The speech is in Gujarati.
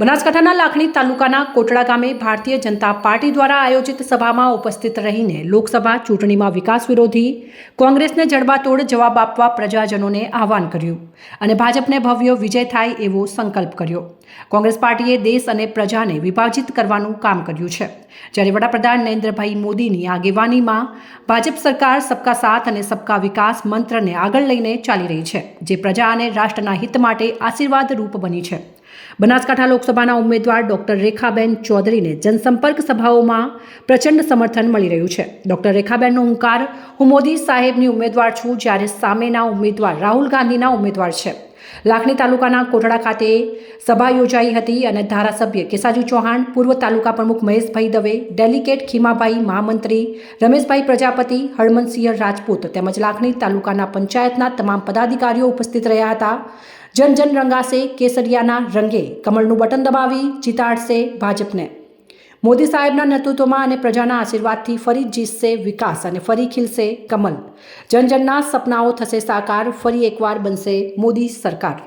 બનાસકાંઠાના લાખણી તાલુકાના કોટડા ગામે ભારતીય જનતા પાર્ટી દ્વારા આયોજિત સભામાં ઉપસ્થિત રહીને લોકસભા ચૂંટણીમાં વિકાસ વિરોધી કોંગ્રેસને જડબાતોડ જવાબ આપવા પ્રજાજનોને આહવાન કર્યું અને ભાજપને ભવ્ય વિજય થાય એવો સંકલ્પ કર્યો. કોંગ્રેસ પાર્ટીએ દેશ અને પ્રજાને વિભાજિત કરવાનું કામ કર્યું છે. જ્યારે વડાપ્રધાન નરેન્દ્રભાઈ મોદીની આગેવાનીમાં ભાજપ સરકાર સબકા સાથ અને સબકા વિકાસ મંત્રને આગળ લઈને ચાલી રહી છે, જે પ્રજા અને રાષ્ટ્રના હિત માટે આશીર્વાદરૂપ બની છે. બનાસકાંઠા લોકસભાના ઉમેદવાર ડોક્ટર રેખાબેન ચૌધરીને જનસંપર્ક સભાઓમાં પ્રચંડ સમર્થન મળી રહ્યું છે. ડોક્ટર રેખાબેનનો હુંકાર હું મોદી સાહેબની ઉમેદવાર છું જ્યારે સામેના ઉમેદવાર રાહુલ ગાંધીના ઉમેદવાર છે. લાખણી તાલુકાના કોટડા ખાતે સભા યોજાઈ હતી અને ધારાસભ્ય કેસાજી ચૌહાણ, પૂર્વ તાલુકા પ્રમુખ મહેશભાઈ દવે, ડેલિગેટ ખીમાભાઈ મહામંત્રી, રમેશભાઈ પ્રજાપતિ, હળમનસિંહ રાજપૂત તેમજ લાખણી તાલુકાના પંચાયતના તમામ પદાધિકારીઓ ઉપસ્થિત રહ્યા હતા. જન જન રંગાશે કેસરિયાના રંગે, કમળનું બટન દબાવી જીતાડશે ભાજપને. મોદી સાહેબના નેતૃત્વમાં અને પ્રજાના આશીર્વાદથી ફરી જીતશે વિકાસ અને ફરી ખીલશે કમલ. જનજનના સપનાઓ થશે સાકાર, ફરી એકવાર બનશે મોદી સરકાર.